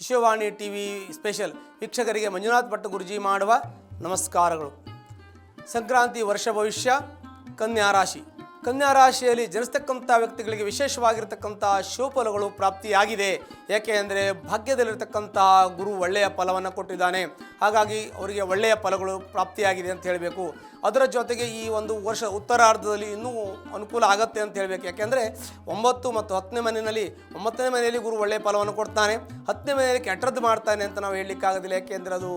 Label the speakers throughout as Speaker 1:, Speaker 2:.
Speaker 1: Vishwavani T V special ವೀಕ್ಷಕರಿಗೆ ಮಂಜುನಾಥ್ ಭಟ್ ಗುರುಜಿ ಮಾಡುವ ನಮಸ್ಕಾರಗಳು. ಸಂಕ್ರಾಂತಿ ವರ್ಷ ಭವಿಷ್ಯ, ಕನ್ಯಾ ರಾಶಿ. ಕನ್ಯಾ ರಾಶಿಯಲ್ಲಿ ಜನಿಸ್ತಕ್ಕಂಥ ವ್ಯಕ್ತಿಗಳಿಗೆ ವಿಶೇಷವಾಗಿರ್ತಕ್ಕಂಥ ಶುಭಫಲಗಳು ಪ್ರಾಪ್ತಿಯಾಗಿದೆ. ಯಾಕೆ ಅಂದರೆ ಭಾಗ್ಯದಲ್ಲಿರತಕ್ಕಂಥ ಗುರು ಒಳ್ಳೆಯ ಫಲವನ್ನು ಕೊಟ್ಟಿದ್ದಾನೆ. ಹಾಗಾಗಿ ಅವರಿಗೆ ಒಳ್ಳೆಯ ಫಲಗಳು ಪ್ರಾಪ್ತಿಯಾಗಿದೆ ಅಂತ ಹೇಳಬೇಕು. ಅದರ ಜೊತೆಗೆ ಈ ಒಂದು ವರ್ಷ ಉತ್ತರಾರ್ಧದಲ್ಲಿ ಇನ್ನೂ ಅನುಕೂಲ ಆಗುತ್ತೆ ಅಂತ ಹೇಳಬೇಕು. ಯಾಕೆಂದರೆ ಒಂಬತ್ತು ಮತ್ತು ಹತ್ತನೇ ಮನೆಯಲ್ಲಿ, ಒಂಬತ್ತನೇ ಮನೆಯಲ್ಲಿ ಗುರು ಒಳ್ಳೆಯ ಫಲವನ್ನು ಕೊಡ್ತಾನೆ, ಹತ್ತನೇ ಮನೆಯಲ್ಲಿ ಕೆಟ್ಟದ್ದು ಮಾಡ್ತಾನೆ ಅಂತ ನಾವು ಹೇಳಲಿಕ್ಕಾಗೋದಿಲ್ಲ ಯಾಕೆಂದರೆ ಅದು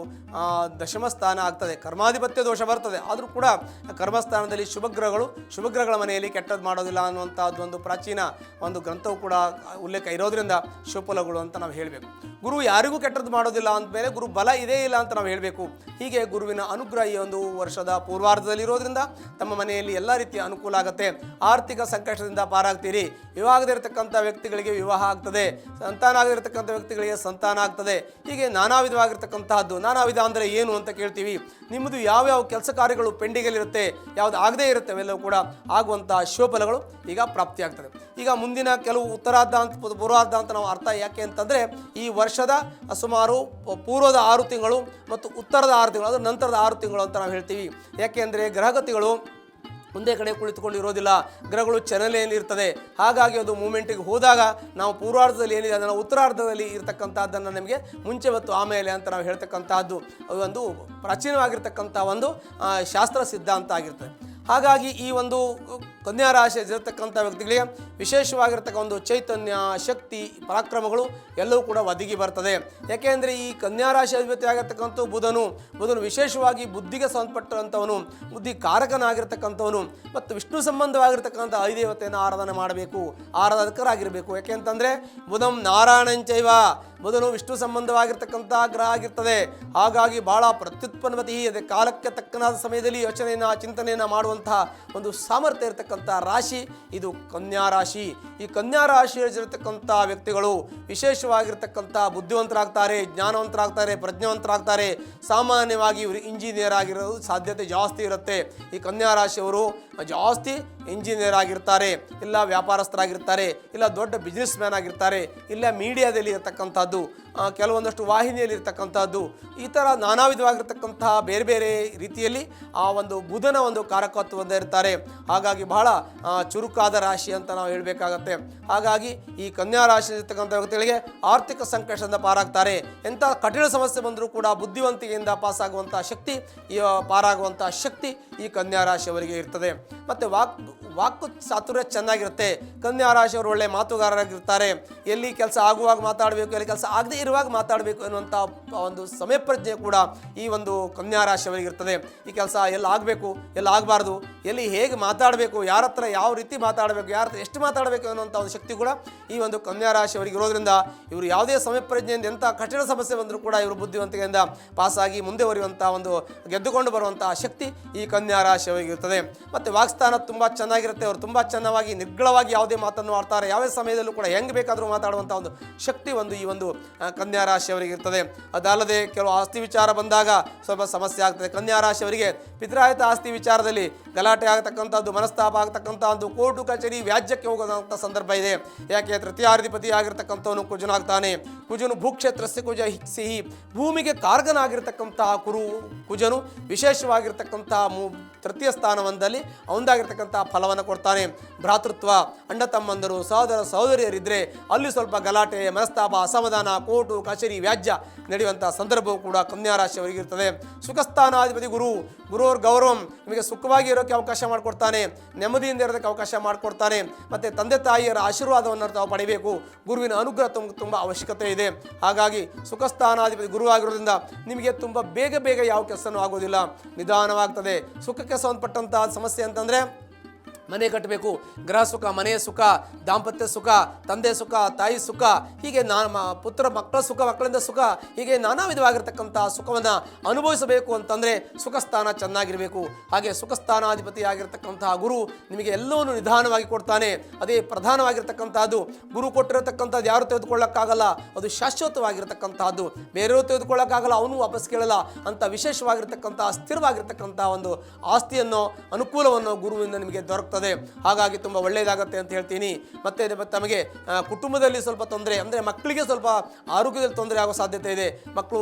Speaker 1: ದಶಮ ಸ್ಥಾನ ಆಗ್ತದೆ. ಕರ್ಮಾಧಿಪತ್ಯ ದೋಷ ಬರ್ತದೆ. ಆದರೂ ಕೂಡ ಕರ್ಮಸ್ಥಾನದಲ್ಲಿ ಶುಭಗ್ರಹಗಳು, ಶುಭಗ್ರಹಗಳ ಮನೆಯಲ್ಲಿ ಕೆಟ್ಟದ್ದು ಮಾಡೋದಿಲ್ಲ ಅನ್ನುವಂಥದ್ದು ಒಂದು ಪ್ರಾಚೀನ ಒಂದು ಗ್ರಂಥವು ಕೂಡ ಉಲ್ಲೇಖ ಇರೋದ್ರಿಂದ ಶುಭಫಲಗಳು ಅಂತ ನಾವು ಹೇಳಬೇಕು. ಗುರು ಯಾರಿಗೂ ಕೆಟ್ಟದ್ದು ಮಾಡೋದಿಲ್ಲ ಅಂದಮೇಲೆ ಗುರು ಬಲ ಇದೇ ಇಲ್ಲ ಅಂತ ನಾವು ಹೇಳಬೇಕು. ಹೀಗೆ ಗುರುವಿನ ಅನುಗ್ರಹ ಈ ಒಂದು ವರ್ಷದ ಪೂರ್ವಾರ್ಧದಲ್ಲಿ ಇರೋದ್ರಿಂದ ತಮ್ಮ ಮನೆಯಲ್ಲಿ ಎಲ್ಲ ರೀತಿಯ ಅನುಕೂಲ ಆಗುತ್ತೆ. ಆರ್ಥಿಕ ಸಂಕಷ್ಟದಿಂದ ಪಾರಾಗ್ತೀರಿ. ವಿವಾಹದಿರತಕ್ಕಂಥ ವ್ಯಕ್ತಿಗಳಿಗೆ ವಿವಾಹ ಆಗ್ತದೆ ಸಂತಾನ ಆಗಿರತಕ್ಕಂಥ ವ್ಯಕ್ತಿಗಳಿಗೆ ಸಂತಾನ ಆಗ್ತದೆ. ಹೀಗೆ ನಾನಾ ವಿಧವಾಗಿರ್ತಕ್ಕಂತಹದ್ದು ನಾನಾ ವಿಧ ಅಂದರೆ ಏನು ಅಂತ ಕೇಳ್ತೀವಿ. ನಿಮ್ಮದು ಯಾವ್ಯಾವ ಕೆಲಸ ಕಾರ್ಯಗಳು ಪೆಂಡಿಗೆಲಿರುತ್ತೆ ಯಾವ್ದು ಆಗದೇ ಇರುತ್ತೆ, ಅವೆಲ್ಲವೂ ಕೂಡ ಆಗುವಂತಹ ಶೋಫಲಗಳು ಈಗ ಪ್ರಾಪ್ತಿಯಾಗ್ತದೆ. ಈಗ ಮುಂದಿನ ಕೆಲವು ಉತ್ತರಾರ್ಧ ಅಂತ ಪೂರ್ವಾರ್ಧ ಅಂತ ನಾವು ಅರ್ಥ ಯಾಕೆ ಅಂತಂದರೆ, ಈ ವರ್ಷದ ಸುಮಾರು ಪೂರ್ವದ ಆರು ತಿಂಗಳು ಮತ್ತು ಉತ್ತರದ ಆರು ತಿಂಗಳು ಅದರ ನಂತರದ ಆರು ತಿಂಗಳು ಅಂತ ನಾವು ಹೇಳ್ತೀವಿ. ಯಾಕೆಂದರೆ ಗ್ರಹಗತಿಗಳು ಒಂದೇ ಕಡೆ ಕುಳಿತುಕೊಂಡಿರೋದಿಲ್ಲ ಗ್ರಹಗಳು ಚಲನೆಯಲ್ಲಿರ್ತದೆ ಹಾಗಾಗಿ ಅದು ಮೂಮೆಂಟಿಗೆ ಹೋದಾಗ ನಾವು ಪೂರ್ವಾರ್ಧದಲ್ಲಿ ಏನಿದೆ, ಅದನ್ನು ಉತ್ತರಾರ್ಧದಲ್ಲಿ ಇರತಕ್ಕಂಥದ್ದನ್ನು ನಮಗೆ ಮುಂಚೆ ಮತ್ತು ಆಮೇಲೆ ಅಂತ ನಾವು ಹೇಳ್ತಕ್ಕಂಥದ್ದು. ಒಂದು ಪ್ರಾಚೀನವಾಗಿರ್ತಕ್ಕಂಥ ಒಂದು ಶಾಸ್ತ್ರ ಸಿದ್ಧಾಂತ ಆಗಿರ್ತದೆ. ಹಾಗಾಗಿ ಈ ಒಂದು ಕನ್ಯಾ ರಾಶಿಯಲ್ಲಿರ್ತಕ್ಕಂಥ ವ್ಯಕ್ತಿಗಳಿಗೆ ವಿಶೇಷವಾಗಿರ್ತಕ್ಕ ಒಂದು ಚೈತನ್ಯ, ಶಕ್ತಿ, ಪರಾಕ್ರಮಗಳು ಎಲ್ಲವೂ ಕೂಡ ಒದಗಿ ಬರ್ತದೆ. ಯಾಕೆಂದರೆ ಈ ಕನ್ಯಾ ರಾಶಿ ಅಧಿಪತಿ ಆಗಿರ್ತಕ್ಕಂಥ ಬುಧನು ಬುಧನು ವಿಶೇಷವಾಗಿ ಬುದ್ಧಿಗೆ ಸಂಬಂಧಪಟ್ಟಂಥವನು ಬುದ್ಧಿ ಕಾರಕನಾಗಿರ್ತಕ್ಕಂಥವನು ಮತ್ತು ವಿಷ್ಣು ಸಂಬಂಧವಾಗಿರ್ತಕ್ಕಂಥ ಐದೇವತೆಯನ್ನು ಆರಾಧನೆ ಮಾಡಬೇಕು, ಆರಾಧಕರಾಗಿರಬೇಕು. ಯಾಕೆಂತಂದರೆ ಬುಧಂ ನಾರಾಯಣಂಚೈವ. ಬುಧನು ವಿಷ್ಣು ಸಂಬಂಧವಾಗಿರ್ತಕ್ಕಂಥ ಗ್ರಹ ಆಗಿರ್ತದೆ. ಹಾಗಾಗಿ ಬಹಳ ಪ್ರತ್ಯುತ್ಪನ್ನವತಿ ಅದೇ ಕಾಲಕ್ಕೆ ತಕ್ಕನಾದ ಸಮಯದಲ್ಲಿ ಯೋಚನೆಯನ್ನು, ಚಿಂತನೆಯನ್ನು ಮಾಡುವಂತಹ ಒಂದು ಸಾಮರ್ಥ್ಯ ಇರತಕ್ಕಂಥ ರಾಶಿ ಇದು ಕನ್ಯಾ ರಾಶಿ. ಈ ಕನ್ಯಾ ರಾಶಿಯಲ್ಲಿರತಕ್ಕಂಥ ವ್ಯಕ್ತಿಗಳು ವಿಶೇಷವಾಗಿರ್ತಕ್ಕಂಥ ಬುದ್ಧಿವಂತರಾಗ್ತಾರೆ, ಜ್ಞಾನವಂತರಾಗ್ತಾರೆ, ಪ್ರಜ್ಞಾವಂತರಾಗ್ತಾರೆ. ಸಾಮಾನ್ಯವಾಗಿ ಇವರು ಇಂಜಿನಿಯರ್ ಆಗಿರೋದು ಸಾಧ್ಯತೆ ಜಾಸ್ತಿ ಇರುತ್ತೆ. ಈ ಕನ್ಯಾ ರಾಶಿಯವರು ಜಾಸ್ತಿ ಇಂಜಿನಿಯರ್ ಆಗಿರ್ತಾರೆ, ಇಲ್ಲ ವ್ಯಾಪಾರಸ್ಥರಾಗಿರ್ತಾರೆ, ಇಲ್ಲ ದೊಡ್ಡ ಬಿಸ್ನೆಸ್ ಮ್ಯಾನ್ ಆಗಿರ್ತಾರೆ, ಇಲ್ಲ ಮೀಡಿಯಾದಲ್ಲಿ ಇರತಕ್ಕಂಥದ್ದು. ಆ, ಕೆಲವೊಂದಷ್ಟು ವಾಹಿನಿಯಲ್ಲಿ ಇರ್ತಕ್ಕಂಥದ್ದು ಈ ಥರ ನಾನಾ ವಿಧವಾಗಿರ್ತಕ್ಕಂತಹ ಬೇರೆ ಬೇರೆ ರೀತಿಯಲ್ಲಿ ಆ ಒಂದು ಬುಧನ ಒಂದು ಕಾರಕತ್ವದ ಇರ್ತಾರೆ ಹಾಗಾಗಿ ಬಹಳ ಚುರುಕಾದ ರಾಶಿ ಅಂತ ನಾವು ಹೇಳಬೇಕಾಗತ್ತೆ. ಹಾಗಾಗಿ ಈ ಕನ್ಯಾ ರಾಶಿ ಇರ್ತಕ್ಕಂಥ ವ್ಯಕ್ತಿಗಳಿಗೆ ಆರ್ಥಿಕ ಸಂಕಷ್ಟದಿಂದ ಪಾರಾಗ್ತಾರೆ. ಎಂಥ ಕಠಿಣ ಸಮಸ್ಯೆ ಬಂದರೂ ಕೂಡ ಬುದ್ಧಿವಂತಿಕೆಯಿಂದ ಪಾಸಾಗುವಂಥ ಶಕ್ತಿ, ಈ, ಪಾರಾಗುವಂಥ ಶಕ್ತಿ ಈ ಕನ್ಯಾ ರಾಶಿಯವರಿಗೆ ಇರ್ತದೆ. ಮತ್ತು ವಾಕ್ ವಾಕು ಚಾತುರ್ಯ ಚೆನ್ನಾಗಿರುತ್ತೆ. ಕನ್ಯಾ ರಾಶಿಯವರು ಒಳ್ಳೆ ಮಾತುಗಾರರಾಗಿರ್ತಾರೆ. ಎಲ್ಲಿ ಕೆಲಸ ಆಗುವಾಗ ಮಾತಾಡಬೇಕು, ಎಲ್ಲಿ ಕೆಲಸ ಆಗದೇ ಇರುವಾಗ ಮಾತಾಡಬೇಕು ಎನ್ನುವಂಥ ಒಂದು ಸಮಯ ಪ್ರಜ್ಞೆ ಕೂಡ ಈ ಒಂದು ಕನ್ಯಾ ರಾಶಿಯವರಿಗೆ ಇರ್ತದೆ ಈ ಕೆಲಸ ಎಲ್ಲಿ ಆಗಬೇಕು, ಎಲ್ಲಿ ಆಗಬಾರ್ದು, ಎಲ್ಲಿ ಹೇಗೆ ಮಾತಾಡಬೇಕು, ಯಾರ ಹತ್ರ ಯಾವ ರೀತಿ ಮಾತಾಡಬೇಕು, ಯಾರ ಹತ್ರ ಎಷ್ಟು ಮಾತಾಡಬೇಕು ಅನ್ನುವಂಥ ಒಂದು ಶಕ್ತಿ ಕೂಡ ಈ ಒಂದು ಕನ್ಯಾ ರಾಶಿಯವರಿಗೆ ಇರೋದ್ರಿಂದ ಇವರು ಯಾವುದೇ ಸಮಯ ಪ್ರಜ್ಞೆಯಿಂದ ಎಂಥ ಕಠಿಣ ಸಮಸ್ಯೆ ಬಂದರೂ ಕೂಡ ಇವರು ಬುದ್ಧಿವಂತಿಕೆಯಿಂದ ಪಾಸಾಗಿ ಮುಂದೆ ಬರೆಯುವಂಥ ಒಂದು ಗೆದ್ದುಕೊಂಡು ಬರುವಂಥ ಶಕ್ತಿ ಈ ಕನ್ಯಾ ಇರ್ತದೆ ಮತ್ತು ವಾಕ್ಸ್ಥಾನ ತುಂಬ ಚೆನ್ನಾಗಿರುತ್ತೆ, ಅವರು ತುಂಬ ಚೆನ್ನಾಗಿ ನಿರ್ಗಳವಾಗಿ ಯಾವುದೇ ಮಾತನ್ನು ಆಡ್ತಾರೆ, ಯಾವುದೇ ಸಮಯದಲ್ಲೂ ಕೂಡ ಹೆಂಗೆ ಬೇಕಾದರೂ ಮಾತಾಡುವಂಥ ಒಂದು ಶಕ್ತಿ ಒಂದು ಈ ಒಂದು ಕನ್ಯಾ ರಾಶಿಯವರಿಗೆ ಇರ್ತದೆ. ಅದಲ್ಲದೆ ಕೆಲವು ಆಸ್ತಿ ವಿಚಾರ ಬಂದಾಗ ಸ್ವಲ್ಪ ಸಮಸ್ಯೆ ಆಗ್ತದೆ. ಕನ್ಯಾ ರಾಶಿಯವರಿಗೆ ಪಿತ್ರಾಯಿತ ಆಸ್ತಿ ವಿಚಾರದಲ್ಲಿ ಗಲಾಟೆ ಆಗತಕ್ಕಂಥದ್ದು, ಮನಸ್ತಾಪ ಆಗತಕ್ಕಂಥದ್ದು, ಕೋರ್ಟು ಕಚೇರಿ ವ್ಯಾಜ್ಯಕ್ಕೆ ಹೋಗೋದಂಥ ಸಂದರ್ಭ ಇದೆ. ಯಾಕೆ, ತೃತೀಯಾಧಿಪತಿ ಆಗಿರ್ತಕ್ಕಂಥವನು ಕುಜನಾಗ್ತಾನೆ. ಕುಜನು ಭೂಕ್ಷೇತ್ರಸ್ಯ ಕುಜ ಸಿಹಿ ಭೂಮಿಗೆ ಕಾರ್ಗನಾಗಿರ್ತಕ್ಕಂತಹ ಕುರು ಕುಜನು ವಿಶೇಷವಾಗಿರ್ತಕ್ಕಂತಹ ತೃತೀಯ ಸ್ಥಾನವೊಂದಲ್ಲಿ ಅವನದಾಗಿರ್ತಕ್ಕಂಥ ಫಲವನ್ನು ಕೊಡ್ತಾನೆ. ಭ್ರಾತೃತ್ವ, ಅಣ್ಣ ತಮ್ಮಂದರು, ಸಹೋದರ ಸಹೋದರಿಯರಿದ್ದರೆ ಅಲ್ಲಿ ಸ್ವಲ್ಪ ಗಲಾಟೆ, ಮನಸ್ತಾಪ, ಅಸಮಾಧಾನ, ಕೋಟು, ಕಚೇರಿ, ವ್ಯಾಜ್ಯ ನಡೆಯುವಂಥ ಸಂದರ್ಭವು ಕೂಡ ಕನ್ಯಾ ಸುಖಸ್ಥಾನಾಧಿಪತಿ ಗುರು, ಗುರುವರ ಗೌರವಂ ನಿಮಗೆ ಸುಖವಾಗಿ ಇರೋಕ್ಕೆ ಅವಕಾಶ ಮಾಡಿಕೊಡ್ತಾನೆ. ನೆಮ್ಮದಿಯಿಂದ ಇರೋದಕ್ಕೆ ಅವಕಾಶ ಮಾಡಿಕೊಡ್ತಾನೆ. ಮತ್ತು ತಂದೆ ತಾಯಿಯರ ಆಶೀರ್ವಾದವನ್ನು ತಾವು ಪಡೆಯಬೇಕು. ಗುರುವಿನ ಅನುಗ್ರಹ ತುಂಬ ತುಂಬ ಅವಶ್ಯಕತೆ ಇದೆ. ಹಾಗಾಗಿ ಸುಖಸ್ಥಾನಾಧಿಪತಿ ಗುರುವಾಗಿರೋದ್ರಿಂದ ನಿಮಗೆ ತುಂಬ ಬೇಗ ಬೇಗ ಯಾವ ಕೆಲಸನೂ ಆಗೋದಿಲ್ಲ. ನಿಧಾನವಾಗ್ತದೆ. ಸುಖಕ್ಕೆ ಸಂಬಂಧಪಟ್ಟಂತಹ ಸಮಸ್ಯೆ ಅಂತಂದರೆ ಮನೆ ಕಟ್ಟಬೇಕು. ಗೃಹ ಸುಖ ಮನೆಯ ಸುಖ, ದಾಂಪತ್ಯ ಸುಖ, ತಂದೆ ಸುಖ, ತಾಯಿ ಸುಖ, ಹೀಗೆ ನಾ ಪುತ್ರ ಮಕ್ಕಳ ಸುಖ, ಮಕ್ಕಳಿಂದ ಸುಖ, ಹೀಗೆ ನಾನಾ ವಿಧವಾಗಿರ್ತಕ್ಕಂಥ ಸುಖವನ್ನು ಅನುಭವಿಸಬೇಕು ಅಂತಂದರೆ ಸುಖಸ್ಥಾನ ಚೆನ್ನಾಗಿರಬೇಕು. ಹಾಗೆ ಸುಖಸ್ಥಾನಾಧಿಪತಿ ಆಗಿರ್ತಕ್ಕಂತಹ ಗುರು ನಿಮಗೆ ಎಲ್ಲವನ್ನು ನಿಧಾನವಾಗಿ ಕೊಡ್ತಾನೆ. ಅದೇ ಪ್ರಧಾನವಾಗಿರ್ತಕ್ಕಂಥದ್ದು. ಗುರು ಕೊಟ್ಟಿರತಕ್ಕಂಥದ್ದು ಯಾರು ತೆಗೆದುಕೊಳ್ಳೋಕ್ಕಾಗಲ್ಲ? ಅದು ಶಾಶ್ವತವಾಗಿರ್ತಕ್ಕಂಥದ್ದು. ಬೇರೆಯವರು ತೆಗೆದುಕೊಳ್ಳೋಕ್ಕಾಗಲ್ಲ, ಅವನು ವಾಪಸ್ ಕೇಳಲ್ಲ. ಅಂತ ವಿಶೇಷವಾಗಿರ್ತಕ್ಕಂಥ ಸ್ಥಿರವಾಗಿರ್ತಕ್ಕಂಥ ಒಂದು ಆಸ್ತಿಯನ್ನು, ಅನುಕೂಲವನ್ನು ಗುರುವಿಂದ ನಿಮಗೆ ದೊರಕ್ತದೆ ಆಗ್ತದೆ. ಹಾಗಾಗಿ ತುಂಬ ಒಳ್ಳೆಯದಾಗತ್ತೆ ಅಂತ ಹೇಳ್ತೀನಿ. ಮತ್ತೆ ತಮಗೆ ಕುಟುಂಬದಲ್ಲಿ ಸ್ವಲ್ಪ ತೊಂದರೆ, ಅಂದರೆ ಮಕ್ಕಳಿಗೆ ಸ್ವಲ್ಪ ಆರೋಗ್ಯದಲ್ಲಿ ತೊಂದರೆ ಆಗೋ ಸಾಧ್ಯತೆ ಇದೆ. ಮಕ್ಕಳು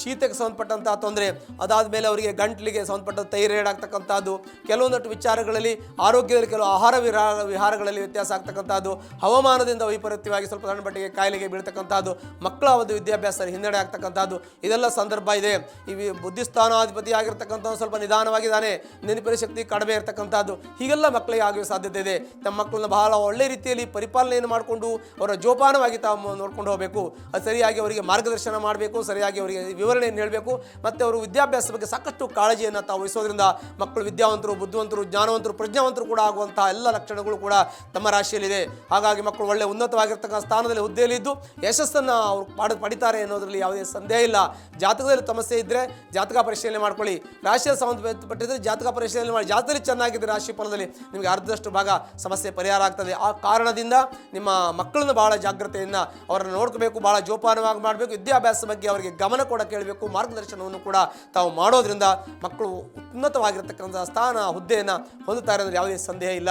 Speaker 1: ಶೀತಕ್ಕೆ ಸಂಬಂಧಪಟ್ಟಂತಹ ತೊಂದರೆ ಅದಾದ ಮೇಲೆ ಅವರಿಗೆ ಗಂಟ್ಲಿಗೆ ಸಂಬಂಧಪಟ್ಟ ಥೈರಾಯ್ಡ್ ಆಗ್ತಕ್ಕಂಥದ್ದು ಕೆಲವೊಂದಷ್ಟು ವಿಚಾರಗಳಲ್ಲಿ ಆರೋಗ್ಯದಲ್ಲಿ ಕೆಲವು ಆಹಾರ ವಿಹಾರ ವಿಹಾರಗಳಲ್ಲಿ ವ್ಯತ್ಯಾಸ ಆಗ್ತಕ್ಕಂಥದ್ದು ಹವಾಮಾನದಿಂದ ವೈಪರೀತ್ಯವಾಗಿ ಸ್ವಲ್ಪ ಸಣ್ಣ ಮಟ್ಟಿಗೆ ಕಾಯಿಲೆಗೆ ಬೀಳ್ತಕ್ಕಂಥದ್ದು ಮಕ್ಕಳ ಒಂದು ವಿದ್ಯಾಭ್ಯಾಸ ಹಿನ್ನಡೆ ಆಗ್ತಕ್ಕಂಥದ್ದು ಇದೆಲ್ಲ ಸಂದರ್ಭ ಇದೆ. ಈ ಬುದ್ಧಿಸ್ಥಾನಾಧಿಪತಿ ಆಗಿರ್ತಕ್ಕಂಥ ಸ್ವಲ್ಪ ನಿಧಾನವಾಗಿದ್ದಾನೆ. ನೆನಪಿನ ಶಕ್ತಿ ಕಡಿಮೆ ಇರತಕ್ಕಂಥದ್ದು ಹೀಗೆಲ್ಲ ಮಕ್ಕಳಿಗೆ ಆಗುವ ಸಾಧ್ಯತೆ ಇದೆ. ತಮ್ಮ ಮಕ್ಕಳನ್ನ ಬಹಳ ಒಳ್ಳೆ ರೀತಿಯಲ್ಲಿ ಪರಿಪಾಲನೆಯನ್ನು ಮಾಡಿಕೊಂಡು ಅವರ ಜೋಪಾನವಾಗಿ ತಾವು ನೋಡ್ಕೊಂಡು ಹೋಗಬೇಕು. ಅದು ಸರಿಯಾಗಿ ಅವರಿಗೆ ಮಾರ್ಗದರ್ಶನ ಮಾಡಬೇಕು, ಸರಿಯಾಗಿ ಅವರಿಗೆ ವಿವರಣೆಯನ್ನು ಹೇಳಬೇಕು. ಮತ್ತು ಅವರು ವಿದ್ಯಾಭ್ಯಾಸದ ಬಗ್ಗೆ ಸಾಕಷ್ಟು ಕಾಳಜಿಯನ್ನು ತಾವು ವಹಿಸೋದ್ರಿಂದ ಮಕ್ಕಳು ವಿದ್ಯಾವಂತರು, ಬುದ್ಧಿವಂತರು, ಜ್ಞಾನವಂತರು, ಪ್ರಜ್ಞಾವಂತರು ಕೂಡ ಆಗುವಂತಹ ಎಲ್ಲ ಲಕ್ಷಣಗಳು ಕೂಡ ತಮ್ಮ ರಾಶಿಯಲ್ಲಿದೆ. ಹಾಗಾಗಿ ಮಕ್ಕಳು ಒಳ್ಳೆ ಉನ್ನತವಾಗಿರ್ತಕ್ಕಂಥ ಸ್ಥಾನದಲ್ಲಿ ಹುದ್ದೆಯಲ್ಲಿದ್ದು ಯಶಸ್ಸನ್ನು ಅವರು ಪಾಡ ಪಡಿತಾರೆ ಅನ್ನೋದರಲ್ಲಿ ಯಾವುದೇ ಸಂದೇಹ ಇಲ್ಲ. ಜಾತಕದಲ್ಲಿ ಸಮಸ್ಯೆ ಇದ್ದರೆ ಜಾತಕ ಪರಿಶೀಲನೆ ಮಾಡ್ಕೊಳ್ಳಿ. ರಾಶಿಯ ಸಂಬಂಧಪಟ್ಟಿದ್ರೆ ಜಾತಕ ಪರಿಶೀಲನೆ ಮಾಡಿ. ಜಾತಕದಲ್ಲಿ ಚೆನ್ನಾಗಿದೆ ರಾಶಿ ಫಲದಲ್ಲಿ. ನಿಮಗೆ ಅರ್ಧದಷ್ಟು ಭಾಗ ಸಮಸ್ಯೆ ಪರಿಹಾರ ಆಗ್ತದೆ. ಆ ಕಾರಣದಿಂದ ನಿಮ್ಮ ಮಕ್ಕಳನ್ನು ಭಾಳ ಜಾಗ್ರತೆಯನ್ನು ಅವರನ್ನು ನೋಡ್ಕೋಬೇಕು ಭಾಳ ಜೋಪಾನವಾಗಿ ಮಾಡಬೇಕು, ವಿದ್ಯಾಭ್ಯಾಸ ಬಗ್ಗೆ ಅವರಿಗೆ ಗಮನ ಕೂಡ ಕೇಳಬೇಕು, ಮಾರ್ಗದರ್ಶನವನ್ನು ಕೂಡ ತಾವು ಮಾಡೋದ್ರಿಂದ ಮಕ್ಕಳು ಉನ್ನತವಾಗಿರತಕ್ಕಂಥ ಸ್ಥಾನ, ಹುದ್ದೆಯನ್ನು ಹೊಂದುತ್ತಾರೆ ಅಂದರೆ ಯಾವುದೇ ಸಂದೇಹ ಇಲ್ಲ.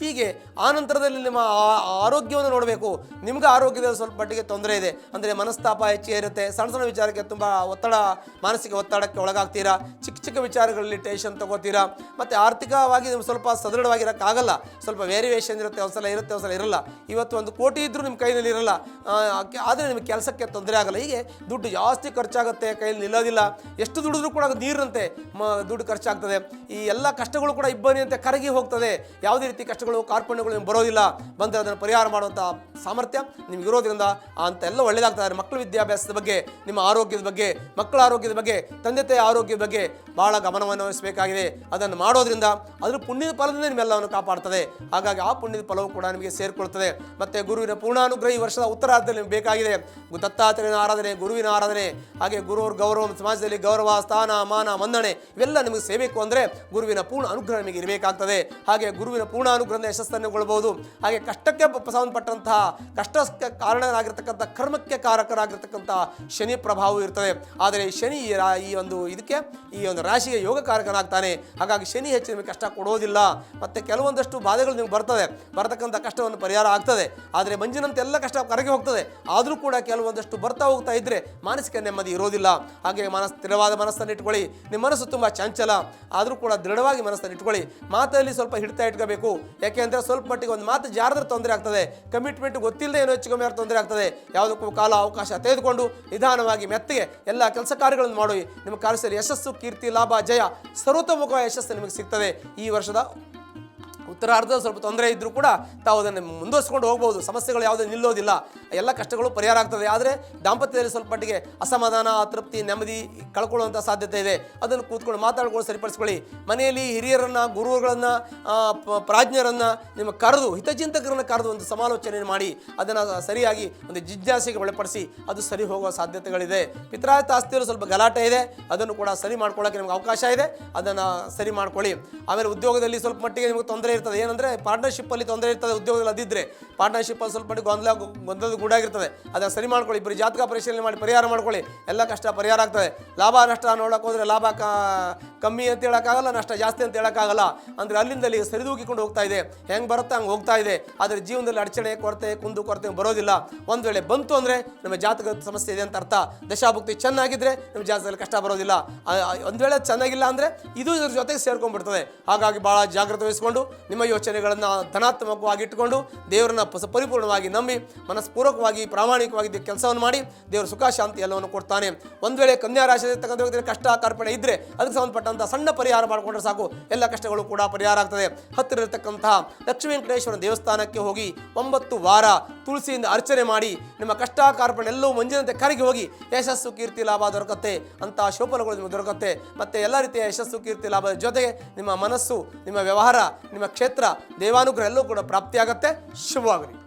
Speaker 1: ಹೀಗೆ ಆ ನಂತರದಲ್ಲಿ ನಿಮ್ಮ ಆರೋಗ್ಯವನ್ನು ನೋಡಬೇಕು. ನಿಮ್ಗೆ ಆರೋಗ್ಯದ ಸ್ವಲ್ಪ ಮಟ್ಟಿಗೆ ತೊಂದರೆ ಇದೆ. ಅಂದರೆ ಮನಸ್ತಾಪ ಹೆಚ್ಚೇ ಇರುತ್ತೆ ಸಣ್ಣ ಸಣ್ಣ ವಿಚಾರಕ್ಕೆ ತುಂಬ ಒತ್ತಡ, ಮಾನಸಿಕ ಒತ್ತಡಕ್ಕೆ ಒಳಗಾಗ್ತೀರಾ? ಚಿಕ್ಕ ಚಿಕ್ಕ ವಿಚಾರಗಳಲ್ಲಿ ಟೆನ್ಷನ್ ತಗೋತೀರಾ? ಮತ್ತು ಆರ್ಥಿಕವಾಗಿ ನಿಮ್ಗೆ ಸ್ವಲ್ಪ ಸದೃಢವಾಗಿರೋಕ್ಕಾಗಲ್ಲ. ಸ್ವಲ್ಪ ವೇರಿಯೇಷನ್ ಇರುತ್ತೆ, ಒಂದ್ಸಲ ಇರುತ್ತೆ, ಒಂದ್ಸಲ ಇರಲ್ಲ. ಇವತ್ತು ಒಂದು ಕೋಟಿ ಇದ್ದರೂ ನಿಮ್ಮ ಕೈಯಲ್ಲಿ ಇರಲ್ಲ. ಆದರೆ ನಿಮಗೆ ಕೆಲಸಕ್ಕೆ ತೊಂದರೆ ಆಗಲ್ಲ. ಹೀಗೆ ದುಡ್ಡು ಜಾಸ್ತಿ ಖರ್ಚಾಗುತ್ತೆ, ಕೈಯಲ್ಲಿ ನಿಲ್ಲೋದಿಲ್ಲ. ಎಷ್ಟು ದುಡಿದ್ರೂ ಕೂಡ ನೀರಂತೆ. ಮ, ದುಡ್ಡು ಖರ್ಚಾಗ್ತದೆ. ಈ ಎಲ್ಲ ಕಷ್ಟಗಳು ಕೂಡ ಇಬ್ಬನಿಯಂತೆ ಕರಗಿ ಹೋಗ್ತದೆ. ಯಾವುದೇ ರೀತಿ ಕಷ್ಟಗಳು ಕಾರ್ಪಣ್ಯಗಳು ನಿಮ್ಗೆ ಬರೋದಿಲ್ಲ, ಬಂದರೆ ಅದನ್ನು ಪರಿಹಾರ ಮಾಡುವಂಥ ಸಾಮರ್ಥ್ಯ ನಿಮ್ಗೆ ಇರೋದ್ರಿಂದ ಅಂತ ಎಲ್ಲ ಇದೆ ಮಕ್ಕಳ ವಿದ್ಯಾಭ್ಯಾಸದ ಬಗ್ಗೆ, ನಿಮ್ಮ ಆರೋಗ್ಯದ ಬಗ್ಗೆ, ಮಕ್ಕಳ ಆರೋಗ್ಯದ ಬಗ್ಗೆ, ತಂದೆ ತಾಯಿ ಆರೋಗ್ಯದ ಬಗ್ಗೆ ಭಾಳ ಗಮನವನ್ನು ವಹಿಸಬೇಕಾಗಿದೆ. ಅದನ್ನು ಮಾಡೋದ್ರಿಂದ ಅದ್ರ ಪುಣ್ಯದ ಫಲದಿಂದ ನಿಮ್ಮೆಲ್ಲವನ್ನು ಕಾಪಾಡ್ತದೆ. ಹಾಗಾಗಿ ಆ ಪುಣ್ಯದ ಫಲವು ಕೂಡ ನಿಮಗೆ ಸೇರಿಕೊಳ್ತದೆ. ಮತ್ತು ಗುರುವಿನ ಪೂರ್ಣಾನುಗ್ರಹ ಈ ವರ್ಷದ ಉತ್ತರಾರ್ಧದಲ್ಲಿ ನಿಮಗೆ ಬೇಕಾಗಿದೆ. ದತ್ತಾತ್ರೇಯನ ಆರಾಧನೆ, ಗುರುವಿನ ಆರಾಧನೆ, ಹಾಗೆ ಗುರುವ್ರ ಗೌರವ ಸಮಾಜದಲ್ಲಿ ಗೌರವ, ಸ್ಥಾನ, ಮಾನ ಮನ್ನಣೆ ಇವೆಲ್ಲ ನಿಮಗೆ ಸೇಬೇಕು ಅಂದರೆ ಗುರುವಿನ ಪೂರ್ಣ ಅನುಗ್ರಹ ನಿಮಗೆ ಇರಬೇಕಾಗ್ತದೆ. ಹಾಗೆ ಗುರುವಿನ ಪೂರ್ಣ ಅನುಗ್ರಹದ ಯಶಸ್ಸನ್ನುಗೊಳ್ಬಹುದು ಹಾಗೆ ಕಷ್ಟಕ್ಕೆ ಸಂಬಂಧಪಟ್ಟಂತಹ ಕಷ್ಟಕ್ಕೆ ಕಾರಣನಾಗಿರ್ತಕ್ಕಂಥ, ಕರ್ಮಕ್ಕೆ ಕಾರಕರಾಗಿರ್ತಕ್ಕಂಥ ಶನಿ ಪ್ರಭಾವ ಇರ್ತದೆ. ಆದರೆ ಶನಿ ಈ ಒಂದು ಇದಕ್ಕೆ, ಈ ಒಂದು ರಾಶಿಗೆ ಯೋಗ ಕಾರಕನಾಗ್ತಾನೆ ಹಾಗಾಗಿ ಶನಿ ಹೆಚ್ಚು ನಿಮಗೆ ಕಷ್ಟ ಕೊಡೋದಿಲ್ಲ. ಮತ್ತು ಕೆಲವೊಂದಷ್ಟು ಬಾಧೆಗಳು ನಿಮ್ಗೆ ಬರ್ತದೆ ಬರ್ತಕ್ಕಂಥ ಕಷ್ಟವನ್ನು ಪರಿಹಾರ ಆಗ್ತದೆ. ಆದರೆ ಮಂಜಿನಂತೆ ಎಲ್ಲ ಕಷ್ಟ ಕರಗಿ ಹೋಗ್ತದೆ. ಆದರೂ ಕೂಡ ಕೆಲವೊಂದಷ್ಟು ಬರ್ತಾ ಹೋಗ್ತಾ ಇದ್ದರೆ ಮಾನಸಿಕ ನೆಮ್ಮದಿ ಇರೋದಿಲ್ಲ. ಹಾಗೆ ಮನಸ್ಸು ಸ್ಥಿರವಾದ ಮನಸ್ಸನ್ನು ಇಟ್ಕೊಳ್ಳಿ. ನಿಮ್ಮ ಮನಸ್ಸು ತುಂಬ ಚಂಚಲ. ಆದರೂ ಕೂಡ ದೃಢವಾಗಿ ಮನಸ್ಸನ್ನು ಇಟ್ಕೊಳ್ಳಿ. ಮಾತಲ್ಲಿ ಸ್ವಲ್ಪ ಹಿಡ್ತಾ ಇಟ್ಕೋಬೇಕು. ಯಾಕೆಂದರೆ ಸ್ವಲ್ಪ ಮಟ್ಟಿಗೆ ಒಂದು ಮಾತು ಜಾರದ್ರೆ ತೊಂದರೆ ಆಗ್ತದೆ. ಕಮಿಟ್ಮೆಂಟ್ ಗೊತ್ತಿಲ್ಲದೆ ಏನೋ ಹೆಚ್ಚು ಕಮ್ಮಿ ತೊಂದರೆ ಆಗ್ತದೆ. ಯಾವುದಕ್ಕೂ ಕಾಲ ಅವಕಾಶ ತೆಗೆದುಕೊಂಡು ನಿಧಾನವಾಗಿ ಮೆತ್ತಗೆ ಎಲ್ಲ ಕೆಲಸ ಕಾರ್ಯಗಳನ್ನು ಮಾಡಿ. ನಿಮ್ಮ ಕಾರ್ಯದಲ್ಲಿ ಯಶಸ್ಸು, ಕೀರ್ತಿ ಲಾಭ ಜಯ ಸರ್ವತೋಮುಖ ಯಶಸ್ಸು ನಿಮಗೆ ಸಿಗ್ತದೆ. ಈ ವರ್ಷದ ಉತ್ತರಾರ್ಧ, ಸ್ವಲ್ಪ ತೊಂದರೆ ಇದ್ದರೂ ಕೂಡ ತಾವು ಅದನ್ನು ಮುಂದುವರಿಸ್ಕೊಂಡು ಹೋಗ್ಬೋದು. ಸಮಸ್ಯೆಗಳು ಯಾವುದೇ ನಿಲ್ಲೋದಿಲ್ಲ. ಎಲ್ಲ ಕಷ್ಟಗಳು ಪರಿಹಾರ ಆಗ್ತದೆ. ಆದರೆ ದಾಂಪತ್ಯದಲ್ಲಿ ಸ್ವಲ್ಪ ಮಟ್ಟಿಗೆ ಅಸಮಾಧಾನ, ಅತೃಪ್ತಿ, ನೆಮ್ಮದಿ ಕಳ್ಕೊಳ್ಳುವಂಥ ಸಾಧ್ಯತೆ ಇದೆ. ಅದನ್ನು ಕೂತ್ಕೊಂಡು ಮಾತಾಡ್ಕೊಂಡು ಸರಿಪಡಿಸ್ಕೊಳ್ಳಿ. ಮನೆಯಲ್ಲಿ ಹಿರಿಯರನ್ನು, ಗುರುಗಳನ್ನು ಪ್ರಾಜ್ಞರನ್ನು ನಿಮ್ಮ ಕರೆದು, ಹಿತಚಿಂತಕರನ್ನು ಕರೆದು ಒಂದು ಸಮಾಲೋಚನೆ ಮಾಡಿ. ಅದನ್ನು ಸರಿಯಾಗಿ ಒಂದು ಜಿಜ್ಞಾಸೆಗೆ ಒಳಪಡಿಸಿ ಅದು ಸರಿ ಹೋಗುವ ಸಾಧ್ಯತೆಗಳಿದೆ. ಪಿತ್ರಾಯತ ಆಸ್ತಿಯಲ್ಲಿ ಸ್ವಲ್ಪ ಗಲಾಟೆ ಇದೆ. ಅದನ್ನು ಕೂಡ ಸರಿ ಮಾಡ್ಕೊಳ್ಳೋಕೆ ನಿಮ್ಗೆ ಅವಕಾಶ ಇದೆ. ಅದನ್ನು ಸರಿ ಮಾಡ್ಕೊಳ್ಳಿ. ಆಮೇಲೆ ಉದ್ಯೋಗದಲ್ಲಿ ಸ್ವಲ್ಪ ಮಟ್ಟಿಗೆ ನಿಮಗೆ ತೊಂದರೆ ಇರ್ತದೆ. ಏನಂದರೆ ಪಾರ್ಟ್ನರ್ಶಿಪ್ಪಲ್ಲಿ ತೊಂದರೆ ಇರ್ತದೆ ಉದ್ಯೋಗದಲ್ಲಿ ಅದಿದ್ದರೆ ಪಾರ್ಟ್ನರ್ಶಿಪ್ಪಲ್ಲಿ ಸ್ವಲ್ಪ ಗೊಂದಲ ಗೊಂದಲದ ಗೂಡಾಗಿರ್ತದೆ ಅದನ್ನು ಸರಿ ಮಾಡ್ಕೊಳ್ಳಿ ಇಬ್ಬರು ಜಾತಕ ಪರಿಶೀಲನೆ ಮಾಡಿ ಪರಿಹಾರ ಮಾಡ್ಕೊಳ್ಳಿ. ಎಲ್ಲ ಕಷ್ಟ ಪರಿಹಾರ ಆಗ್ತದೆ. ಲಾಭ, ನಷ್ಟ ನೋಡೋಕೆ ಹೋದರೆ ಲಾಭ ಕ- ಕಮ್ಮಿ ಅಂತ ಹೇಳೋಕ್ಕಾಗಲ್ಲ, ನಷ್ಟ ಜಾಸ್ತಿ ಅಂತ ಹೇಳೋಕ್ಕಾಗಲ್ಲ. ಅಂದರೆ ಅಲ್ಲಿಂದ ಅಲ್ಲಿ ಸರಿದೂಗಿಕೊಂಡು ಹೋಗ್ತಾ ಇದೆ. ಹೆಂಗೆ ಬರುತ್ತೆ ಹಂಗೆ ಹೋಗ್ತಾ ಇದೆ. ಆದರೆ ಜೀವನದಲ್ಲಿ ಅಡಚಣೆ, ಕೊರತೆ, ಕುಂದು ಕೊರತೆ ಬರೋದಿಲ್ಲ. ಒಂದು ವೇಳೆ ಬಂತು ಅಂದರೆ ನಮ್ಮ ಜಾತಕದ ಸಮಸ್ಯೆ ಇದೆ ಅಂತ ಅರ್ಥ. ದಶಾಭುಕ್ತಿ ಚೆನ್ನಾಗಿದ್ದರೆ ನಮ್ಮ ಜಾತಕದಲ್ಲಿ ಕಷ್ಟ ಬರೋದಿಲ್ಲ. ಒಂದು ವೇಳೆ ಚೆನ್ನಾಗಿಲ್ಲ ಅಂದರೆ ಇದು ಇದ್ರ ಜೊತೆಗೆ ಸೇರ್ಕೊಂಡ್ಬಿಡ್ತದೆ. ಹಾಗಾಗಿ ಭಾಳ ಜಾಗ್ರತೆ ವಹಿಸಿಕೊಂಡು ನಿಮ್ಮ ಯೋಚನೆಗಳನ್ನು ಧನಾತ್ಮಕವಾಗಿ ಇಟ್ಟುಕೊಂಡು ದೇವರನ್ನ ಪರಿಪೂರ್ಣವಾಗಿ ನಂಬಿ, ಮನಸ್ಪೂರ್ವಕವಾಗಿ ಪ್ರಾಮಾಣಿಕವಾಗಿ ಕೆಲಸವನ್ನು ಮಾಡಿ ದೇವರು ಸುಖ, ಶಾಂತಿ ಎಲ್ಲವನ್ನು ಕೊಡ್ತಾನೆ. ಒಂದು ವೇಳೆ ಕನ್ಯಾ ರಾಶಿಯಲ್ಲಿ ಕಷ್ಟ, ಕಾರ್ಪಣೆ ಇದ್ದರೆ ಅದಕ್ಕೆ ಸಂಬಂಧಪಟ್ಟಂತಹ ಸಣ್ಣ ಪರಿಹಾರ ಮಾಡಿಕೊಂಡ್ರೆ ಸಾಕು. ಎಲ್ಲ ಕಷ್ಟಗಳು ಕೂಡ ಪರಿಹಾರ ಆಗ್ತದೆ. ಹತ್ತಿರ ಲಕ್ಷ್ಮೀ ವೆಂಕಟೇಶ್ವರ ದೇವಸ್ಥಾನಕ್ಕೆ ಹೋಗಿ ಒಂಬತ್ತು ವಾರ ತುಳಸಿಯಿಂದ ಅರ್ಚನೆ ಮಾಡಿ, ನಿಮ್ಮ ಕಷ್ಟ, ಕಾರ್ಪಣೆ ಎಲ್ಲವೂ ಮಂಜಿನಂತೆ ಕರಗಿ ಹೋಗಿ ಯಶಸ್ಸು, ಕೀರ್ತಿ, ಲಾಭ ದೊರಕತ್ತೆ. ಅಂತ ಶೋಭನಗಳು ನಿಮಗೆ ದೊರಕತ್ತೆ. ಮತ್ತು ಎಲ್ಲ ರೀತಿಯ ಯಶಸ್ಸು, ಕೀರ್ತಿ, ಲಾಭದ ಜೊತೆಗೆ ನಿಮ್ಮ ಮನಸ್ಸು, ನಿಮ್ಮ ವ್ಯವಹಾರ, ನಿಮ್ಮ ಕ್ಷೇತ್ರ ದೇವಾನುಗ್ರಹ ಎಲ್ಲೂ ಕೂಡ ಪ್ರಾಪ್ತಿಯಾಗತ್ತೆ. ಶುಭವಾಗಲಿ.